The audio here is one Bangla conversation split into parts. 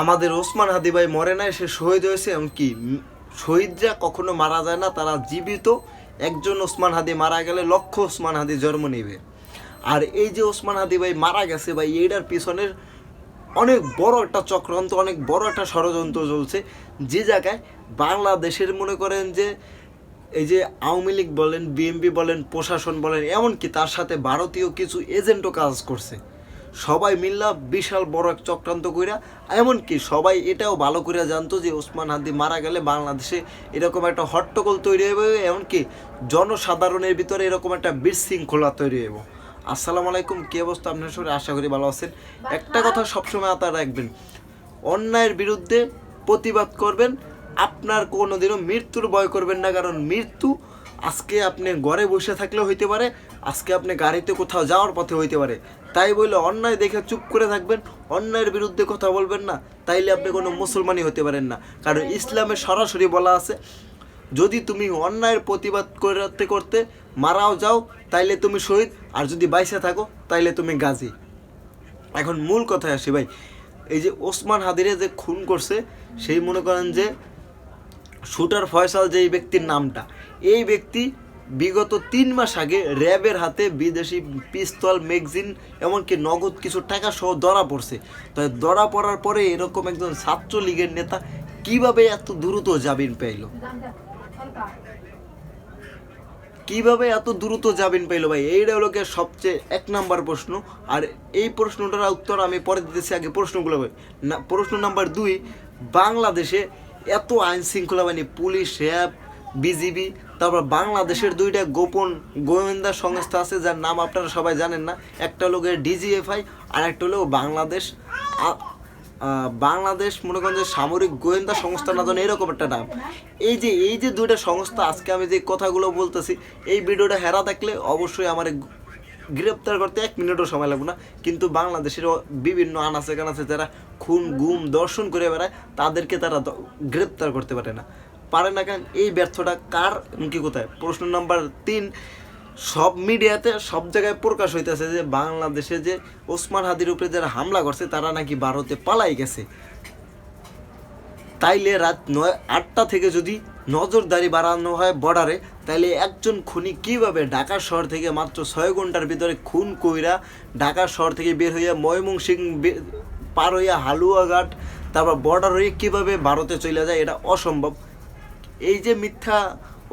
আমাদের ওসমান হাদি ভাই মরে নাই, সে শহীদ হয়েছে, এমনকি শহীদরা কখনো মারা যায় না, তারা জীবিত। একজন ওসমান হাদি মারা গেলে লক্ষ ওসমান হাদি জন্ম নেবে। আর এই যে ওসমান হাদি ভাই মারা গেছে ভাই, এইটার পিছনের অনেক বড় একটা চক্রান্ত, অনেক বড় একটা ষড়যন্ত্র চলছে। যে জায়গায় বাংলাদেশের মনে করেন যে, এই যে আওয়ামী লীগ বলেন, বিএনপি বলেন, প্রশাসন বলেন, এমনকি তার সাথে ভারতীয় কিছু এজেন্টও কাজ করছে। সবাই মিল্লা বিশাল বড় এক চক্রান্ত কইরা। এমনকি সবাই এটাও ভালো করে জানতো যে ওসমান হাদি মারা গেলে বাংলাদেশে এরকম একটা হট্টগোল তৈরি হবে এমনকি জনসাধারণের ভিতরে এরকম একটা বিশৃঙ্খলা তৈরি হবে আসসালামু আলাইকুম, কি অবস্থা আপনার সঙ্গে আশা করি ভালো আছেন। একটা কথা সবসময় আতা রাখবেন, অন্যায়ের বিরুদ্ধে প্রতিবাদ করবেন, আপনার কোনোদিনও মৃত্যুর ভয় করবেন না, কারণ মৃত্যু আজকে আপনি ঘরে বসে থাকলেও হইতে পারে, আজকে আপনি গাড়িতে কোথাও যাওয়ার পথে হইতে পারে। তাই বলে অন্যায় দেখে চুপ করে থাকবেন, অন্যায়ের বিরুদ্ধে কথা বলবেন না, তাইলে আপনি কোনো মুসলমানই হতে পারেন না। কারণ ইসলামে সরাসরি বলা আছে, যদি তুমি অন্যায়ের প্রতিবাদ করতে করতে মারাও যাও, তাইলে তুমি শহীদ, আর যদি বাইসে থাকো, তাইলে তুমি গাজী। এখন মূল কথায় আসি ভাই, এই যে ওসমান হাদিরে যে খুন করছে, সেই মনে করেন যে, শুটার ফয়সাল যে এই ব্যক্তির নামটা এই ব্যক্তি বিগত তিন মাস আগে র্যাবের হাতে বিদেশি পিস্তল, ম্যাগজিন, এমনকি নগদ কিছু টাকা সহ ধরা পড়ছে। তাই ধরা পড়ার পরে এরকম একজন ছাত্রলীগের নেতা কীভাবে এত দ্রুত জামিন পেল কীভাবে এত দ্রুত জামিন পেল ভাই? এইটা হলো গিয়ে সবচেয়ে এক নাম্বার প্রশ্ন। আর এই প্রশ্নটার উত্তর আমি পরে দিতেছি আগে প্রশ্নগুলো না, প্রশ্ন নাম্বার দুই, বাংলাদেশে এত আইন শৃঙ্খলা বাহিনী, পুলিশ, র্যাব বিজিবি, তারপর বাংলাদেশের দুইটা গোপন গোয়েন্দা সংস্থা আছে, যার নাম আপনারা সবাই জানেন না। একটা হলো ডিজিএফআই, আর একটা হলো বাংলাদেশ বাংলাদেশ মনে করেন যে সামরিক গোয়েন্দা সংস্থা না জানো এরকম একটা নাম। এই যে এই যে দুইটা সংস্থা, আজকে আমি যে কথাগুলো বলতেছি, এই ভিডিওটা হেরা থাকলে অবশ্যই আমার গ্রেপ্তার করতে এক মিনিটও সময় লাগবে না। কিন্তু বাংলাদেশের বিভিন্ন আনাচে কানাচে যারা খুন, গুম, দর্শন করে বেড়ায়, তাদেরকে তারা গ্রেপ্তার করতে পারে না। পারে না কেন, এই ব্যর্থটা কার কি কোথায়? প্রশ্ন নাম্বার তিন, সব মিডিয়াতে সব জায়গায় প্রকাশ হইতেছে যে বাংলাদেশে যে ওসমান হাদির উপরে যারা হামলা করছে, তারা নাকি ভারতে পালাই গেছে। তাইলে রাত নয়, আটটা থেকে যদি নজরদারি বাড়ানো হয় বর্ডারে, তাইলে একজন খুনি কীভাবে ঢাকা শহর থেকে মাত্র ছয় ঘণ্টার ভিতরে খুন কইরা ঢাকা শহর থেকে বের হইয়া ময়মনসিং পার হইয়া হালুয়াঘাট, তারপর বর্ডার হয়ে কীভাবে ভারতে চলে যায়, এটা অসম্ভব। এই যে মিথ্যা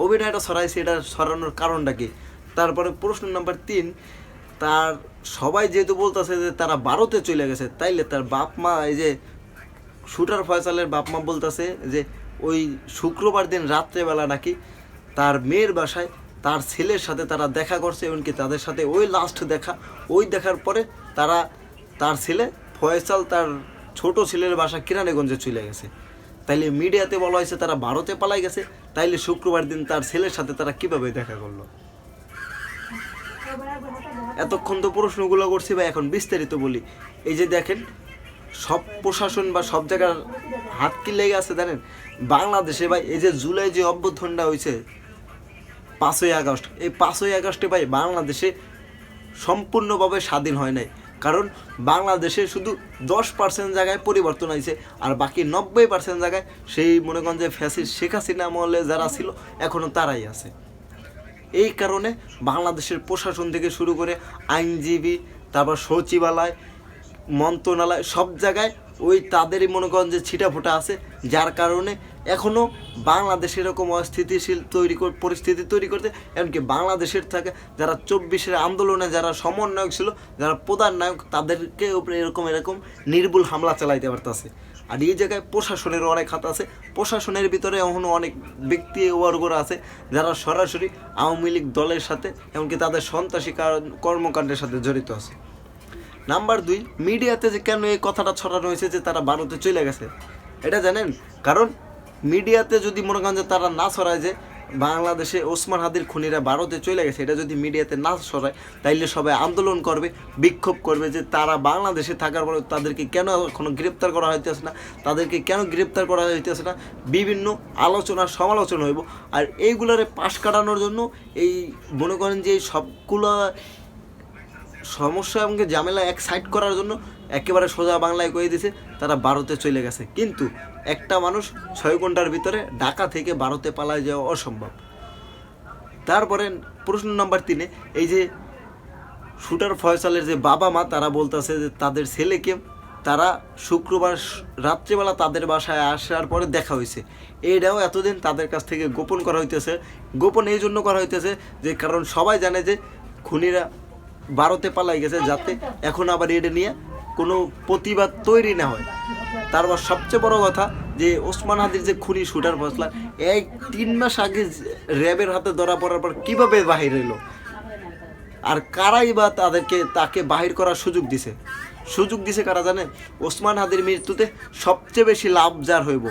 অভিনয়টা ছড়াইছে এটা সরানোর কারণটা কি? তারপরে প্রশ্ন নাম্বার তিন, তার সবাই যেহেতু বলতেছে যে তারা ভারতে চলে গেছে, তাইলে তার বাপ মা এই যে শুটার ফয়সালের বাপ মা বলতেছে যে ওই শুক্রবার দিন রাত্রেবেলা নাকি তার মেয়ের বাসায় তার ছেলের সাথে তারা দেখা করছে, এমনকি তাদের সাথে ওই লাস্ট দেখা, ওই দেখার পরে তারা তার ছেলে ফয়সাল তার ছোট ছেলের বাসা কিরানীগঞ্জে চলে গেছে। তাইলে মিডিয়াতে বলা হয়েছে তারা ভারতে পালাই গেছে, তাইলে শুক্রবার দিন তার ছেলের সাথে তারা কীভাবে দেখা করল? এতক্ষণ তো প্রশ্নগুলো করছি বা এখন বিস্তারিত বলি। এই যে দেখেন, সব প্রশাসন বা সব জায়গার হাত কি লেগে আছে জানেন? বাংলাদেশে ভাই, এই যে জুলাই যে অভ্যুত্থানটা হয়েছে, পাঁচই আগস্ট, এই পাঁচই আগস্টে ভাই, বাংলাদেশে সম্পূর্ণভাবে স্বাধীন হয় নাই। কারণ বাংলাদেশে শুধু দশ পার্সেন্ট জায়গায় পরিবর্তন হয়েছে আর বাকি নব্বই পার্সেন্ট জায়গায় সেই মনে করেন যে ফ্যাসিস শেখ হাসিনা মহলে যারা ছিল এখনও তারাই আছে। এই কারণে বাংলাদেশের প্রশাসন থেকে শুরু করে আইনজীবী, তারপর সচিবালয়, মন্ত্রণালয় সব জায়গায় ওই তাদেরই মনে করেন যে ছিটাফোটা আছে, যার কারণে এখনও বাংলাদেশ এরকম অস্থিতিশীল তৈরি পরিস্থিতি তৈরি করতে, এমনকি বাংলাদেশের থাকে, যারা চব্বিশের আন্দোলনে যারা সমন্বয়ক ছিল, যারা প্রধান নায়ক, তাদেরকে উপরে এরকম এরকম নির্ভুল হামলা চালাইতে পারতেছে। আর এই জায়গায় প্রশাসনের অনেক হাত আছে, প্রশাসনের ভিতরে এখনও অনেক ব্যক্তি বর্গরা আছে, যারা সরাসরি আওয়ামী লীগ দলের সাথে, এমনকি তাদের সন্ত্রাসী কার- কর্মকাণ্ডের সাথে জড়িত আছে। নাম্বার দুই, মিডিয়াতে যে কেন এই কথাটা ছড়ানো হয়েছে যে তারা ভারতে চলে গেছে? এটা জানেন? কারণ মিডিয়াতে যদি মনে করেন যে তারা না ছড়ায় যে বাংলাদেশে ওসমান হাদির খুনিরা ভারতে চলে গেছে, এটা যদি মিডিয়াতে না সরায় তাইলে সবাই আন্দোলন করবে, বিক্ষোভ করবে যে তারা বাংলাদেশে থাকার পরে তাদেরকে কেন এখনও গ্রেপ্তার করা হইতেছে না? তাদেরকে কেন গ্রেপ্তার করা হইতেছে না? বিভিন্ন আলোচনা, সমালোচনা হইব। আর এইগুলারে পাশ কাটানোর জন্য এই মনে করেন যে সবগুলা সমস্যা এবং ঝামেলা এক সাইড করার জন্য একেবারে সোজা বাংলায় কয়ে দিছে, তারা ভারতে চলে গেছে। কিন্তু একটা মানুষ ছয় ঘণ্টার ভিতরে ঢাকা থেকে ভারতে পালায় যাওয়া অসম্ভব। তারপরে প্রশ্ন নাম্বার তিনে, এই যে শুটার ফয়সালের যে বাবা মা, তারা বলতেছে যে তাদের ছেলেকে তারা শুক্রবার রাত্রিবেলা তাদের বাসায় আসার পরে দেখা হয়েছে। এইটাও এতদিন তাদের কাছ থেকে গোপন করা হইতেছে। গোপন এই জন্য করা হইতেছে যে, কারণ সবাই জানে যে খুনিরা ভারতে পালাই গেছে যাতে এখন আবার এটা নিয়ে কোনো প্রতিবাদ তৈরি না হয়। তারপর সবচেয়ে বড় কথা যে ওসমান হাদির যে খুনি, শুটার ফসলা এই তিন মাস আগে র্যাবের হাতে ধরা পড়ার পর কীভাবে বাহির হইল? আর কারাই বা তাদেরকে, তাকে বাহির করার সুযোগ দিছে? সুযোগ দিছে কারা জানে? ওসমান হাদির মৃত্যুতে সবচেয়ে বেশি লাভ যার হইব।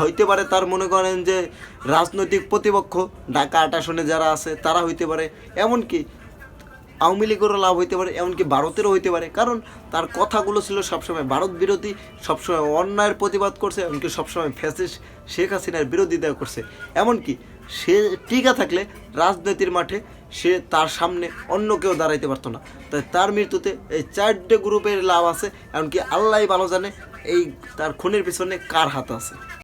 হইতে পারে তার মনে করেন যে রাজনৈতিক প্রতিপক্ষ, ঢাকা আটাশনে যারা আছে তারা হইতে পারে। এমনকি আওয়ামী লীগেরও লাভ হইতে পারে, এমনকি ভারতেরও হইতে পারে। কারণ তার কথাগুলো ছিল সবসময় ভারত বিরোধী, সবসময় অন্যায়ের প্রতিবাদ করছে, এমনকি সবসময় ফ্যাসিস্ট শেখ হাসিনার বিরোধিতা করছে। এমনকি সে টিকা থাকলে রাজনীতির মাঠে সে তার সামনে অন্য কেউ দাঁড়াইতে পারতো না। তাই তার মৃত্যুতে এই চারটে গ্রুপের লাভ আছে, এমনকি আল্লাহ ভালো জানে এই তার খুনের পিছনে কার হাত আছে।